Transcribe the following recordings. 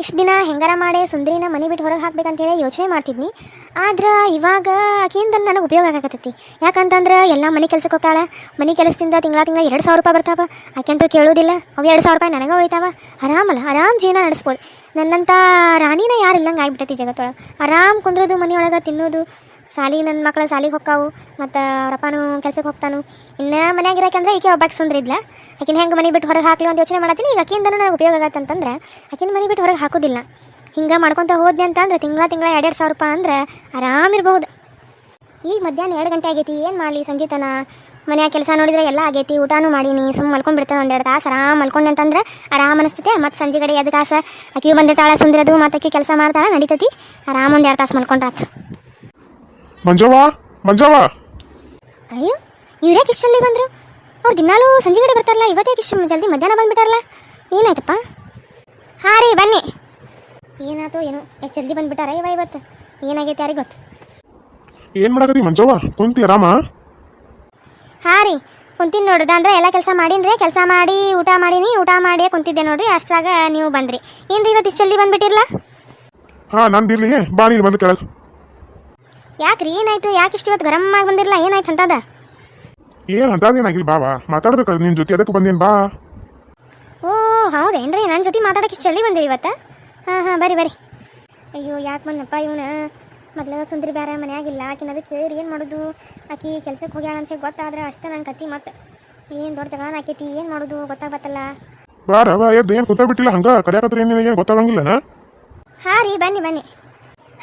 ಇಷ್ಟು ದಿನ ಹೆಂಗಾರ ಮಾಡಿ ಸುಂದರಿನ ಮನೆ ಬಿಟ್ಟು ಹೊರಗೆ ಹಾಕ್ಬೇಕಂತ ಹೇಳಿ ಯೋಚನೆ ಮಾಡ್ತಿದ್ನಿ. ಆದ್ರೆ ಇವಾಗ ಆಕೆಯಿಂದ ನನಗೆ ಉಪಯೋಗ ಆಗಕತ್ತೈತಿ. ಯಾಕಂತಂದ್ರೆ ಎಲ್ಲ ಮನೆ ಕೆಲಸಕ್ಕೆ ಹೋಗ್ತಾಳೆ. ಮನೆ ಕೆಲಸದಿಂದ ತಿಂಗಳ ತಿಂಗಳ ಎರಡು ಸಾವಿರ ರೂಪಾಯಿ ಬರ್ತಾವ. ಆಕೆಂತೂ ಕೇಳೋದಿಲ್ಲ. ಅವು ಎರಡು ಸಾವಿರ ರೂಪಾಯಿ ನನಗೆ ಉಳಿತಾವ. ಆರಾಮಲ್ಲ, ಆರಾಮ್ ಜೀವನ ನಡೆಸ್ಬೋದು. ನನ್ನಂಥ ರಾಣಿನ ಯಾರು ಇಲ್ಲಂಗೆ ಆಗ್ಬಿಟ್ಟೈತಿ ಜಗತ್ತೊಳಗೆ. ಆರಾಮ್ ಕುಂದ್ರೋದು ಮನೆಯೊಳಗೆ, ತಿನ್ನೋದು ಸಾಲಿಗೆ ನನ್ನ ಮಕ್ಕಳ ಸಾಲಿಗೆ ಹೋಗ್ತಾವು ಮತ್ತು ಅವರಪ್ಪನೂ ಕೆಲ್ಸಕ್ಕೆ ಹೋಗ್ತಾನು. ಇನ್ನು ಮನ್ಯಾಗ ಇರಕಂದ್ರೆ ಈಕೆ ಒಬ್ಬಾಕೆ ಸುಂದ್ರಿದ್ಲ ಆಕಿನ ಹೆಂಗೆ ಮನೆ ಬಿಟ್ಟು ಹೊರಗೆ ಹಾಕ್ಲಿ ಅಂತ ಯೋಚನೆ ಮಾಡತ್ತೀನಿ ಈಗ ಆಕಿಯಿಂದನೂ ನನಗೆ ಉಪಯೋಗ ಆಗತ್ತೆ ಅಂತಂದ್ರೆ ಆಕಿನ ಮನೆ ಬಿಟ್ಟು ಹೊರಗೆ ಹಾಕೋದಿಲ್ಲ. ಹಿಂಗೆ ಮಾಡ್ಕೊತ ಹೋದ್ನೆ ಅಂತಂದ್ರೆ ತಿಂಗಳ ತಿಂಗಳ ಎರಡೆರಡು ಸಾವಿರ ರೂಪಾಯಿ ಅಂದ್ರೆ ಆರಾಮಿರ್ಬೋದು ಈಗ ಮಧ್ಯಾಹ್ನ ಎರಡು ಗಂಟೆ ಆಗೈತಿ, ಏನು ಮಾಡಲಿ ಸಂಜೀತನ? ಮನೆಯ ಕೆಲಸ ನೋಡಿದ್ರೆ ಎಲ್ಲ ಆಗೈತಿ, ಊಟನೂ ಮಾಡೀನಿ ಸುಮ್ಮ ಮಲ್ಕೊಂಡ್ಬಿಡ್ತಾನೆ ಒಂದೆರಡು ತಾಸು ಆರಾಮ್ ಮಲ್ಕೊಂಡೆ ಅಂತಂದ್ರೆ ಆರಾಮ್ ಅನಿಸ್ತೈತೆ. ಮತ್ತು ಸಂಜೆ ಕಡೆ ಎದ್ದು ತಾಸು ಆಕಿ ಬಂದಿರ್ತಾಳೆ, ಸುಂದರದು, ಮತ್ತು ಆಕಿ ಕೆಲಸ ಮಾಡ್ತಾಳೆ, ನಡೀತೈತಿ. ಆರಾಮ್ ಒಂದು ಎರಡು ತಾಸು ಮಲ್ಕೊಂಡ್ರಾತು. ಮಂಜವ್ವ? ಮಂಜವ್ವ? ಅಯ್ಯೋ ಇವ್ರ್ಯಾಕೆ ಇಷ್ಟು ಜಲ್ದಿ ಬಂದರು? ಅವ್ರು ದಿನಾಲೂ ಸಂಜೆ ಕಡೆ ಬರ್ತಾರಲ್ಲ ಇವತ್ತೇ ಇಷ್ಟು ಜಲ್ದಿ ಮಧ್ಯಾಹ್ನ ಬಂದ್ಬಿಟ್ಟಾರಲ್ಲ? ಏನಾಯ್ತಪ್ಪ? ಹಾಂ ರೀ ಬನ್ನಿ. ಏನಾಯ್ತು ಏನು ಎಷ್ಟು ಜಲ್ದಿ ಬಂದ್ಬಿಟ್ಟಾರ ಇವ ಇವತ್ತು? ಏನಾಗೈತೆ ಯಾರಿಗೆ ಗೊತ್ತು? ಏನು ಮಾಡಕತ್ತಿ ಮಂಜವ್ವ? ಕುಂತಿ ಆರಾಮ? ಹಾಂ ರೀ ಕುಂತೀನಿ ನೋಡ್ರಿ ಅಂದ್ರೆ ಎಲ್ಲ ಕೆಲಸ ಮಾಡೀನಿ ಕೆಲಸ ಮಾಡಿ ಊಟ ಮಾಡೀನಿ ಊಟ ಮಾಡಿ ಕುಂತಿದ್ದೆ ನೋಡ್ರಿ ಅಷ್ಟ್ರಾಗ ನೀವು ಬಂದ್ರಿ. ಏನ್ರಿ ಇವತ್ತು ಇಷ್ಟು ಜಲ್ದಿ ಬಂದ್ಬಿಟ್ಟಿರಲ್ಲ ಹಾ ನಂದಿರ್ಲಿ ಬಾ ನೀನು ಬಂದು ಕೆಳಗೆ ಯಾಕ್ರಿ? ಏನಾಯ್ತು? ಯಾಕೆ ಇಷ್ಟು ಇವತ್ತು ಗರಮ್ ಆಗಿ ಬಂದಿರಲ್ಲ ಏನಾಯ್ತು ಅಂತದ? ಏನ್ ಅಂತದೇನಾಗಿಲ್ಲ ಬಾವಾ? ಮಾತಾಡ್ಬೇಕು ನಿನ್ನ ಜೊತೆ ಅದಕ್ಕೆ ಬಂದೇನ್ ಬಾ. ಓ ಹೌದೇನ್ರಿ? ನನ್ನ ಜೊತೆ ಮಾತಾಡೋಕೆ ಇಷ್ಟು ಜಲ್ದಿ ಬಂದಿರಿ ಇವತ್ತು? ಹಾಂ ಹಾಂ ಬರ್ರಿ ಬರ್ರಿ. ಅಯ್ಯೋ ಯಾಕೆ ಬಂದಪ್ಪ ಇವನ? ಮೊದ್ಲು ಸುಂದರಿ ಬೇರೆ ಮನೆಯಾಗಿಲ್ಲ ಆಕಿನ ಅದಕ್ಕೆ ಕೇಳಿರಿ ಏನು ಮಾಡೋದು? ಆಕಿ ಕೆಲ್ಸಕ್ಕೆ ಹೋಗ್ಯಾಳ ಅಂತ ಗೊತ್ತಾದ್ರೆ ಅಷ್ಟೇ ನನ್ನ ಕತ್ತಿ ಮತ್ತೆ ಏನು ದೊಡ್ಡ ಜಗಳನ ಆಕೈತಿ? ಏನು ಮಾಡೋದು? ಗೊತ್ತಾಗತ್ತಲ್ಲ. ಬಾರ ಬಾ ಎದ್ದು ಏನು ಕೂತ ಬಿಟ್ಟಿಲ್ಲ ಹಂಗ? ಕರ್ಯಾಕತ್ರ ಏನ್ ಏನು ಗೊತ್ತಾಗಂಗಿಲ್ಲ ಹಾಂ ರೀ ಬನ್ನಿ ಬನ್ನಿ.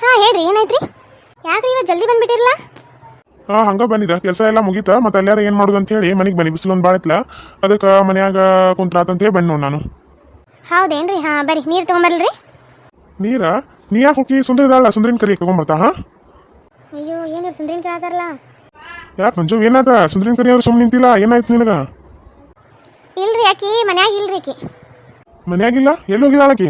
ಹಾಂ ಹೇಳ್ರಿ ಏನಾಯ್ತ್ರಿ? ಯಾಕ್ರಿ ಇವತ್ತು ಜಲ್ದಿ ಬಂದ್ಬಿಟ್ಟಿರಲ್ಲ ಹಾ ಹಂಗ ಬಂದಿದ. ಕೆಲಸ ಎಲ್ಲ ಮುಗಿತ. ಮತ್ತೆ ಅಲ್ಲಾರ ಏನ್ ಮಾಡುದು ಅಂತ ಹೇಳಿ ಮನೆಗೆ ಬನಿ ಬಿಸಿಲೊಂದು ಬಾಳತ್ಲ. ಅದಕ್ಕೆ ಮನ್ಯಾಗ ಕುಂತ್ರಾತಂತ ಹೇಳಿ ಬನ್ನಿ ನೋಡ್ ನಾನು. ಹೌದೇನ್ರಿ? ಹಾ ಬರ್ರಿ. ನೀರು ತಗೊಂಬರ್ಲ್ರಿ. ನೀರ? ನೀ ಯಾಕೆ ಹೋಗಿ ಸುಂದರಿದಾಳ ಸುಂದರಿನ ಕರಿ ತಗೊಂಬರ್ತಾ ಹಾ? ಅಯ್ಯೋ ಏನು ಸುಂದ್ರಿನ ಕೇಳತ್ತಾರಲ್ಲ ಯಾಕೆ ಮಂಜು ಏನಾದ? ಸುಂದರಿನ ಕರಿ ಅವ್ರು ಸುಮ್ಮನೆ ನಿಂತಿಲ್ಲ? ಏನಾಯ್ತು ನಿನಗ? ಇಲ್ರಿ ಆಕಿ ಮನ್ಯಾಗ ಇಲ್ರಿ ಆಕಿ ಮನ್ಯಾಗಿಲ್ಲ ಎಲ್ಲಿ ಹೋಗಿದಾಳಕಿ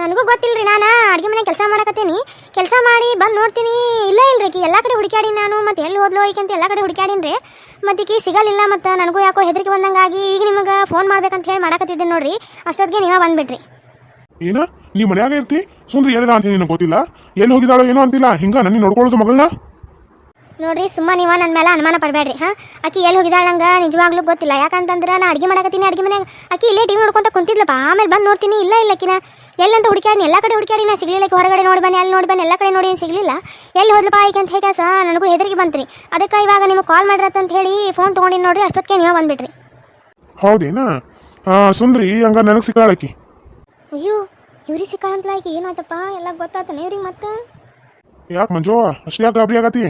ನನಗೂ ಗೊತ್ತಿಲ್ಲರಿ ನಾನು ಅಡುಗೆ ಮನೆ ಕೆಲಸ ಮಾಡಕತ್ತೀನಿ. ಕೆಲಸ ಮಾಡಿ ಬಂದು ನೋಡ್ತೀನಿ, ಇಲ್ಲ ಇಲ್ರಿ ಈಕಿ, ಎಲ್ಲ ಕಡೆ ಹುಡುಕ್ಯಾಡೀನಿ ನಾನು, ಮತ್ತೆ ಎಲ್ಲಿ ಹೋದ್ಲು ಈಕೆ ಅಂತ ಎಲ್ಲ ಕಡೆ ಹುಡುಕ್ಯಾಡೀನಿ ರೀ ಮತ್ತೆ ಈಕಿ ಸಿಗಲಿಲ್ಲ ಮತ್ತು ನನಗೂ ಯಾಕೋ ಹೆದರಿಕೆ ಬಂದಂಗಾಗಿ ಈಗ ನಿಮಗೆ ಫೋನ್ ಮಾಡ್ಬೇಕಂತ ಹೇಳಿ ಮಾಡಕತ್ತಿದ್ದೆ ನೋಡ್ರಿ. ಅಷ್ಟೊತ್ತಿಗೆ ನೀವೇ ಬಂದ್ಬಿಟ್ರಿ. ಏನು? ನೀ ಮನ್ಯಾಗ ಇರ್ತಿ? ಸುಂದ್ರಿ ಹೇಳಿದ ಅಂತ ನಿನಗೆ ಗೊತ್ತಿಲ್ಲ? ಏನು ಹೋಗಿದಾಳೋ ಏನೋ ಅಂತಿಲ್ಲ? ಹಿಂಗ ನನ್ನ ನೋಡ್ಕೊಳ್ಳೋದು ಮಗಳನ್ನ? ನೋಡ್ರಿ ಸುಮ್ಮ ನೀವು ನನ್ನ ಮೇಲೆ ಅನುಮಾನ ಪಡಬೇಡ್ರಿ ಹಾಂ? ಆಕಿ ಎಲ್ಲಿ ಹೋಗಿದ್ದಾಳೆ ನಂಗೆ ನಿಜವಾಗ್ಲೂ ಗೊತ್ತಿಲ್ಲ ಯಾಕಂತಂದ್ರೆ ನಾ ಅಡುಗೆ ಮಾಡಕತ್ತೀನಿ ಅಡುಗೆ ಮನೆಯಾಗ. ಆಕಿ ಇಲ್ಲೇ ಟಿವಿ ನೋಡ್ಕೊಂತ ಕುಂತಿದ್ಲಪ್ಪ ಆಮೇಲೆ ಬಂದು ನೋಡ್ತೀನಿ ಇಲ್ಲ ಇಲ್ಲ ಆಕಿನ ಎಲ್ಲಂತ ಹುಡುಕ್ಯಾಡಿನಿ ಎಲ್ಲ ಕಡೆ ಹುಡುಕ್ಯಾಡಿ ನಾ ಸಿಗಲಿಲ್ಲ ಆಕಿ ಹೊರಗಡೆ ನೋಡಿ ಬನ್ನಿ ಅಲ್ಲಿ ನೋಡಿ ಬನ್ನಿ ಎಲ್ಲ ಕಡೆ ನೋಡಿ ಏನು ಸಿಗಲಿಲ್ಲ. ಎಲ್ಲಿ ಹೋದ್ಲಪ್ಪ ಆಯ್ಕೆ ಅಂತ ಹೇಗೆ ಸಹ ನನಗೂ ಹೆದರಿಗೆ ಬಂತ್ರಿ. ಅದಕ್ಕೆ ಇವಾಗ ನಿಮಗೆ ಕಾಲ್ ಮಾಡಿರತ್ತಂತ ಹೇಳಿ ಫೋನ್ ತೊಗೊಂಡಿನಿ ನೋಡ್ರಿ ಅಷ್ಟೊತ್ತಿಗೆ ನೀವೇ ಬಂದ್ಬಿಟ್ರಿ. ಹೌದೇನಾ? ಸುಂದ್ರಿ ಹಂಗ ನನಗೆ ಸಿಕ್ಕಾಳಕಿ ಅಯ್ಯೋ ಇವ್ರಿಗೆ ಸಿಕ್ಕಾಳಂತಲ ಆಕಿ ಏನಾಯ್ತಪ್ಪ ಎಲ್ಲ ಗೊತ್ತಾತನ ಇವ್ರಿಗೆ ಮತ್ತೆ? ಯಾಕೆ ಮಂಜು ಅಷ್ಟು ಯಾಕೆ ಗಾಬರಿ ಆಗತಿ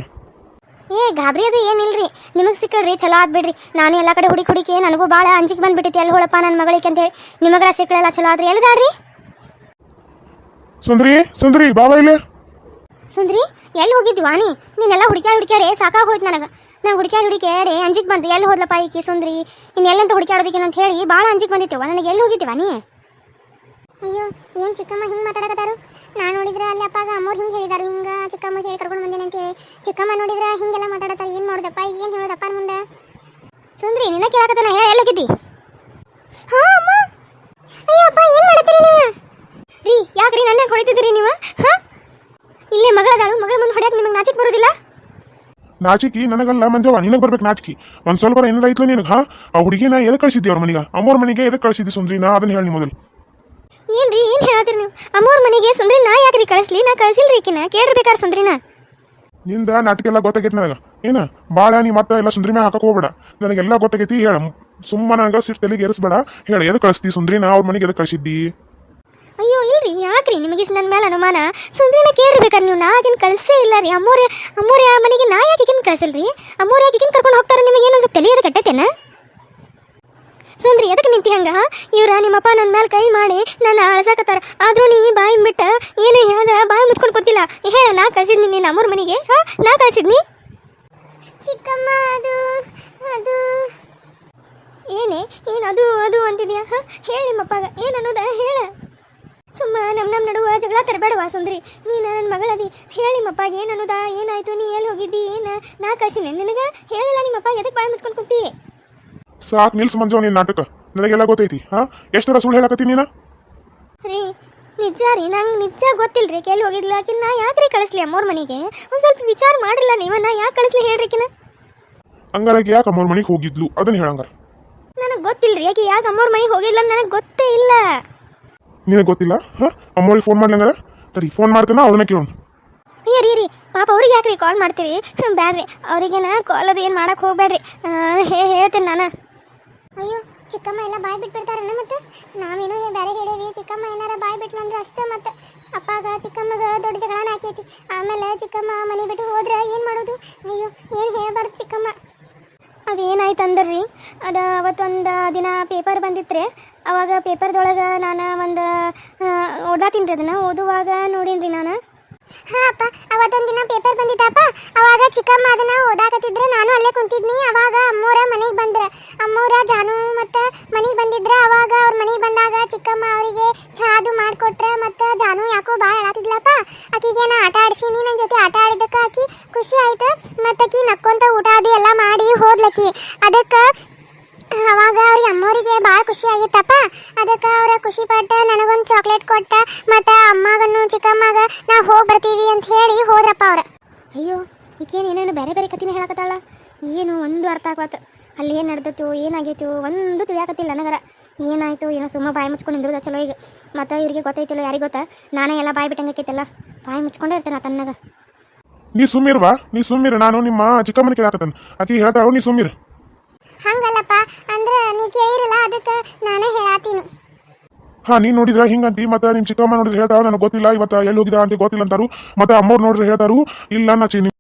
ಏ ಗಾಬರಿ ಅದು ಏನಿಲ್ರಿ ನಿಮಗೆ ಸಿಕ್ಕಳ್ರಿ ಚಲೋ ಆದ್ಬಿಡ್ರಿ. ನಾನು ಎಲ್ಲ ಕಡೆ ಹುಡುಕಿ ಹುಡುಕಿ ನನಗೂ ಭಾಳ ಅಂಜಿಕೆ ಬಂದ್ಬಿಟ್ಟಿತ್ತು. ಎಲ್ಲಿ ಹೋಳಪ್ಪ ನನ್ನ ಮಗಳಿಗೆ ಅಂತೇಳಿ. ನಿಮಗರ ಸಿಕ್ಕಳೆಲ್ಲ ಚಲೋ ಆದ್ರಿ. ಎಲ್ಲಿದಾಡ್ರಿ ಸುಂದ್ರಿ ಸುಂದ್ರಿ ಬಾಬಾ ಇಲ್ಲಿ. ಸುಂದ್ರಿ ಎಲ್ಲಿ ಹೋಗಿದ್ವಿ ವಾಣಿ? ನೀನೆಲ್ಲ ಹುಡುಕ್ಯಾಡಿ ಹುಡುಕ್ಯಾಡಿ ಸಾಕಾಗಿ ಹೋಯ್ತು ನನಗೆ. ನಾನು ಹುಡುಕ್ಯಾಡಿ ಹುಡುಕ್ಯಾಡಿ ಅಂಜಿಕೆ ಬಂತು. ಎಲ್ಲಿ ಹೋದ್ಲಪ್ಪ ಈಕಿ ಸುಂದ್ರಿ? ಇನ್ನು ಎಲ್ಲಂತ ಹುಡುಕ್ಯಾಡೋದಕ್ಕೆ ಅಂತ ಹೇಳಿ ಭಾಳ ಅಂಜಿಕೆ ಬಂದಿತ್ತು. ನನಗೆ ಎಲ್ಲಿ ಹೋಗಿದ್ದೀವ ನೀ ಅಯ್ಯೋ ಏನು ಚಿಕ್ಕಮ್ಮ ಹಿಂಗೆ ಮಾತಾಡಕತ್ತಾರು? ನಾ ನೋಡಿದ್ರೆ ಅಲ್ಲಿ ಅಪ್ಪಾಗ ಅಮ್ಮವ್ರು ಹಿಂಗೆ ಹೇಳಿದಾರು. ಹಿಂಗ ಚಿಕ್ಕಮ್ಮ ಹೇಳಿ ಕರ್ಕೊಂಡು ಬಂದೇನೆ ಅಂತ ಹೇಳಿ. ಚಿಕ್ಕಮ್ಮ ನೋಡಿದ್ರೆ ಹಿಂಗೆಲ್ಲ ಮಾತಾಡತ್ತಾರೆ, ಏನು ಮಾಡೋದಪ್ಪ, ಏನು ಹೇಳೋದಪ್ಪ ಮುಂದೆ? ಸುಂದ್ರಿ, ನಿನ್ನ ಕೇಳಕತ್ತಾನ, ಹೇಳ, ಎಲ್ಲಿ ಹಾಂ, ಅಮ್ಮ. ಅಯ್ಯೋ, ಅಪ್ಪ, ಏನು ಮಾಡತ್ತೀರಿ ನೀವು? ರೀ ಯಾಕ್ರಿ ನನ್ನ ಹೊಡಿತಿದ್ದೀರಿ ನೀವು? ಹಾಂ? ಇಲ್ಲೇ ಮಗಳದಾಳು ಮಗಳ ಮುಂದೆ ಹೊಡೆಯಕ್ಕೆ ನಿಮಗೆ ನಾಚಿಕೆ ಬರೋದಿಲ್ಲ? ನಾಚಿಕಿ, ನನಗಲ್ಲ ಮಂಜವ್ವ, ನಿನಗೆ ಬರ್ಬೇಕು ನಾಚಿಕಿ. ಒಂದು ಸ್ವಲ್ಪ ಏನಾರ ಐತ್ಲ ನಿನಗೆ, ಹಾ? ಆ ಹುಡುಗಿನ ಎದಕ್ಕೆ ಕಳಿಸಿದ್ದೆ ಅವ್ರ ಮನೆಗೆ? ಅಮ್ಮವ್ರ ಮನೆಗೆ ಎದಕ್ಕೆ ಕಳಿಸಿದ್ದೆ ಸುಂದ್ರಿ? ನಾ ಅದನ್ನ ಹೇಳಿ ಮೊದಲು. ಏನ್ರಿ ಏನ್ ಹೇಳತ್ತೀರಿ ನೀವು? ಅಮ್ಮೋರ್ ಮನೆಗೆ ಸುಂದ್ರಿ ನಾ ಯಾಕ್ರಿ ಕಳಿಸ್ಲಿ? ನಾ ಕಳಿಸಿಲ್ರಿ ಈಕಿನ. ಕೇಳಿರ್ಬೇಕಾರ ಸುಂದ್ರಿನ? ನಿಂದ ನಾಟಕ ಎಲ್ಲ ಗೊತ್ತಾಗೈತಿ ನನಗೆ. ಏನ? ಭಾಳ ನೀ ಮತ್ತೆ ಎಲ್ಲ ಸುಂದ್ರಿ ಮ್ಯಾಗ ಹಾಕಕ್ ಹೋಗ್ಬೇಡ. ನನಗೆಲ್ಲ ಗೊತ್ತಾಗೈತಿ ಹೇಳ. ಸುಮ್ಮ ನನಗೆ ಸಿಟ್ಟು ತಲೆಗೆ ಏರಿಸ್ಬೇಡ. ಹೇಳ ಎದು ಕಳಿಸ್ತಿ ಸುಂದ್ರಿನ? ಅವ್ರ ಮನೆಗೆ ಎದು ಕಳಿಸಿದ್ದಿ? ಅಯ್ಯೋ ಇಲ್ರಿ ಯಾಕ್ರಿ ನಿಮಗೆ ನನ್ನ ಮೇಲೆ ಅನುಮಾನ? ಸುಂದ್ರಿನ ಕೇಳಿರ್ಬೇಕಾರೆ ನೀವು. ನಾ ಆಗಿನ ಕಳಿಸೇ ಇಲ್ಲ ರೀ ಅಮ್ಮೋರ ಅಮ್ಮೋರ ಮನೆಗೆ ನಾ ಯಾಕೆ ಕಳಿಸಲ್ರಿ? ಅಮ್ಮೋರ ಯಾಕೆ ಕರ್ಕೊಂಡು ಹೋಗ್ತಾರೆ ನಿಮಗೆ? ಏನೋ ಸ್ವಲ್ಪ ತಲೆಯದ ಕಟ್ಟೈತೇನ? ಸುಂದ್ರಿ ಎದಕ್ಕೆ ನಿಂತಿ ಹಂಗ? ಇವ್ರ ನಿಮ್ಮಪ್ಪ ನನ್ನ ಮೇಲೆ ಕೈ ಮಾಡಿ ನನ್ನ ಅಳಸಾಕತ್ತಾರ. ಆದ್ರೂ ನೀ ಬಾಯಿ ಬಿಟ್ಟ ಏನು ಹೇಳ್ದ ಬಾಯಿ ಮುಚ್ಕೊಂಡು ಕೂತಿಲ್ಲ. ಹೇಳ, ನಾ ಕಳ್ಸಿದ್ನಿ ನಿನ್ನ ಅಮ್ಮರ ಮನೆಗೆ. ಹಾ, ನಾ ಕಳ್ಸಿದ್ನಿ. ಚಿಕ್ಕಮ್ಮ, ಅದು ಅದು. ಏನೇ, ಏನು ಅದು ಅದು ಅಂತಿದ್ಯಾ? ಹಾ, ಹೇಳಿ ನಿಮ್ಮಪ್ಪ ಏನು ಅನ್ನೋದ? ಹೇಳ. ಸುಮ್ಮ ನಮ್ಮ ನಮ್ಮ ನಡುವ ಜಗಳ ತರಬೇಡವಾ ಸುಂದ್ರಿ? ನೀನು ನನ್ನ ಮಗಳದಿ. ಹೇಳಿ ನಿಮ್ಮಪ್ಪ ಏನು ಅನ್ನೋದ? ಏನಾಯ್ತು? ನೀ ಎಲ್ಲಿ ಹೋಗಿದ್ದಿ? ಏನು? ನಾ ಕಳ್ಸಿನಿ ನಿನಗೆ ಹೇಳಲ್ಲ ನಿಮ್ಮಪ್ಪ ಎದಕ್ಕೆ ಬಾಯಿ ಮುಚ್ಕೊಂಡು ಕುಂತಿ? ಸಾಕು ನಿಲ್ಸ್ ಮಂಜವ್ ನಿನ್ ನಾಟಕ. ನನಗೆಲ್ಲ ಗೊತ್ತೈತಿ ಹಾ? ಎಷ್ಟರ ಸುಳ್ಳು ಹೇಳಕತ್ತಿ ನೀನ? ರೀ ನಿಜ ರೀ ನಂಗೆ ನಿಜ ಗೊತ್ತಿಲ್ರಿ. ಕೇಳಿ ಹೋಗಿದ್ಲ ಆಕಿನ ನಾ ಯಾಕ್ರಿ ಕಳಿಸ್ಲಿ ಅಮ್ಮೋರ್ ಮನೆಗೆ? ಒಂದು ಸ್ವಲ್ಪ ವಿಚಾರ ಮಾಡಿಲ್ಲ ನೀವು ನಾ ಯಾಕೆ ಕಳಿಸ್ಲಿ ಹೇಳ್ರಿ ಆಕಿನ ಹಂಗಾರ ಯಾಕೆ ಅಮ್ಮೋರ್ ಮನೆಗೆ ಹೋಗಿದ್ಲು? ಅದನ್ನ ಹೇಳಂಗಾರ ನನಗೆ ಗೊತ್ತಿಲ್ರಿ ಆಕೆ ಯಾಕೆ ಅಮ್ಮೋರ್ ಮನೆಗೆ ಹೋಗಿಲ್ಲ ನನಗೆ ಗೊತ್ತೇ ಇಲ್ಲ. ನಿನಗೆ ಗೊತ್ತಿಲ್ಲ ಹಾ? ಅಮ್ಮೋರಿಗೆ ಫೋನ್ ಮಾಡ್ಲಂಗಾರ ಸರಿ ಫೋನ್ ಮಾಡ್ತಾನ ಅವ್ರನ್ನ ಕೇಳೋಣ. ಅಯ್ಯ ರೀ ರೀ ಪಾಪ ಅವ್ರಿಗೆ ಯಾಕ್ರಿ ಕಾಲ್ ಮಾಡ್ತೀರಿ ಬ್ಯಾಡ್ರಿ ಅವ್ರಿಗೇನ ಕಾಲ್ ಅದು ಏನು ಮಾಡಕ್ಕೆ ಹೋಗ್ಬೇಡ್ರಿ ಹೇ ಹೇಳ್ತೀನಿ ನಾನು. ಅಯ್ಯೋ, ಚಿಕ್ಕಮ್ಮ ಎಲ್ಲ ಬಾಯ್ ಬಿಟ್ಬಿಡ್ತಾರಣ್ಣ ಮತ್ತೆ? ನಾವೇನೋ ಬೇರೆ ಹೇಳೇವಿ, ಚಿಕ್ಕಮ್ಮ ಏನಾರ ಬಾಯ್ ಬಿಟ್ನಂದ್ರೆ ಅಷ್ಟೇ ಮತ್ತೆ. ಅಪ್ಪಾಗ, ಚಿಕ್ಕಮ್ಮಗ ದೊಡ್ಡ ಜಗಳನ ಹಾಕೈತಿ ಆಮೇಲೆ ಚಿಕ್ಕಮ್ಮ ಮನೆ ಬಿಟ್ಟು ಹೋದ್ರೆ ಏನು ಮಾಡೋದು? ಅಯ್ಯೋ, ಏನು ಹೇಳ್ಬಾರ್ದು ಚಿಕ್ಕಮ್ಮ? ಅದೇನಾಯ್ತು ಅಂದ್ರಿ? ಅದು ಅವತ್ತೊಂದು ದಿನ ಪೇಪರ್ ಬಂದಿತ್ರಿ. ಅವಾಗ ಪೇಪರ್ದೊಳಗೆ ನಾನು ಒಂದು ಓದಾತೀನಿ ರೀ ಅದನ್ನು? ಓದುವಾಗ ನೋಡೀನಿ ರೀ ನಾನು. ಹಾ, ಅಪ್ಪ. ಅವತ್ತೊಂದ್ ದಿನ ಪೇಪರ್ ಬಂದಿದ್ದಪ್ಪ ಅವಾಗ ಚಿಕ್ಕಮ್ಮ ಅದನ್ನ ಓದಾಕತ್ತಿದ್ರೆ. ನಾನು ಅಲ್ಲೇ ಕುಂತಿದ್ನಿ. ಅವಾಗ ಅಮ್ಮೋರ ಮನೆಗೆ ಬಂದ್ರ. ಅಮ್ಮೋರ, ಜಾನು ಮತ್ತ ಮನೆಗೆ ಬಂದಿದ್ರ. ಅವಾಗ ಅವ್ರ ಮನೆಗೆ ಬಂದಾಗ ಚಿಕ್ಕಮ್ಮ ಅವರಿಗೆ ಚಾದು ಮಾಡ್ಕೊಟ್ರ ಮತ್ತ ಜಾನು ಯಾಕೋ ಭಾಳ ಹೇಳತ್ತಿದ್ಲಪ್ಪ ಆಕಿಗೆ ನಾ ಆಟ ಆಡಿಸೀನಿ. ನನ್ನ ಜೊತೆ ಆಟ ಆಡಿದ್ದಕ್ಕ ಆಕಿ ಖುಷಿ ಆಯ್ತು. ಮತ್ತ ಆಕಿ ನಕ್ಕೊಂತ ಊಟ ಅದು ಎಲ್ಲ ಮಾಡಿ ಹೋದ್ಲಕ್ಕಿ ಅದಕ್ಕ ಅವಾಗ ಅವ್ರಿಗೆ ಅಮ್ಮೋರಿಗೆ ಭಾಳ ಖುಷಿ ಆಗಿತ್ತಪ್ಪ. ಅದಕ್ಕೆ ಅವರ ಖುಷಿ ಪಟ್ಟ ನನಗೊಂದು ಚಾಕ್ಲೇಟ್ ಕೊಟ್ಟ, ಮತ್ತು ಅಮ್ಮಗನ್ನು ಚಿಕ್ಕಮ್ಮಗ ನಾ ಹೋಗಿ ಬರ್ತೀವಿ ಅಂತ ಹೇಳಿ ಹೋದ್ರಪ್ಪ ಅವ್ರು. ಅಯ್ಯೋ, ಈಕೇನು ಏನೇನು ಬೇರೆ ಬೇರೆ ಕಥೆನ ಹೇಳಕತ್ತಾಳ? ಏನು ಒಂದು ಅರ್ಥ ಆಗ್ವತ್ತು ಅಲ್ಲಿ ಏನು ನಡ್ದತ್ತು ಏನಾಗೈತು ಒಂದು ತಿಳಿಯಾಕತ್ತಿಲ್ಲ ನನಗರ. ಏನಾಯ್ತು ಏನೋ ಸುಮ್ಮ ಬಾಯಿ ಮುಚ್ಕೊಂಡು ನಿಂದ್ರದ ಚಲೋ ಈಗ. ಮತ್ತು ಇವ್ರಿಗೆ ಗೊತ್ತೈತಿಲ್ಲ ಯಾರಿಗೆ ಗೊತ್ತಾ? ನಾನೇ ಎಲ್ಲ ಬಾಯಿ ಬಿಟ್ಟಂಗೈತಲ್ಲ ಬಾಯಿ ಮುಚ್ಕೊಂಡೇ ಇರ್ತೇನೆ ತನ್ನಗ ನೀ ಸುಮ್ಮಿರ್ವಾ ನೀ ಸುಮ್ಮಿರ್. ನಾನು ನಿಮ್ಮ ಚಿಕ್ಕಮ್ಮನ ಕೇಳಾಕತ್ತಾನ. ಆಕಿ ಹೇಳ್ತಾಳು ನೀ ಸುಮ್ಮಿರ. ಹಂಗಲ್ಲಪ್ಪ, ಅಂದ್ರೆ ನೀವು ಕೇಳಿರಲ್ಲ, ಅದಕ್ಕೆ ನಾನೇ ಹೇಳಾತೀನಿ. ಹಾ, ನೀನ್ ನೋಡಿದ್ರ ಹಿಂಗಂತಿ, ಮತ್ತೆ ನಿಮ್ ಚಿಕ್ಕಮ್ಮ ನೋಡಿದ್ರೆ ಹೇಳ್ತಾರ ನನಗೆ ಗೊತ್ತಿಲ್ಲ, ಇವತ್ತ ಎಲ್ಲಿ ಹೋಗಿದ್ರ ಅಂತ ಗೊತ್ತಿಲ್ಲ ಅಂತಾರು. ಮತ್ತೆ ಅಮ್ಮವ್ರು ನೋಡಿದ್ರೆ ಹೇಳ್ತಾರು, ಇಲ್ಲ ನಾ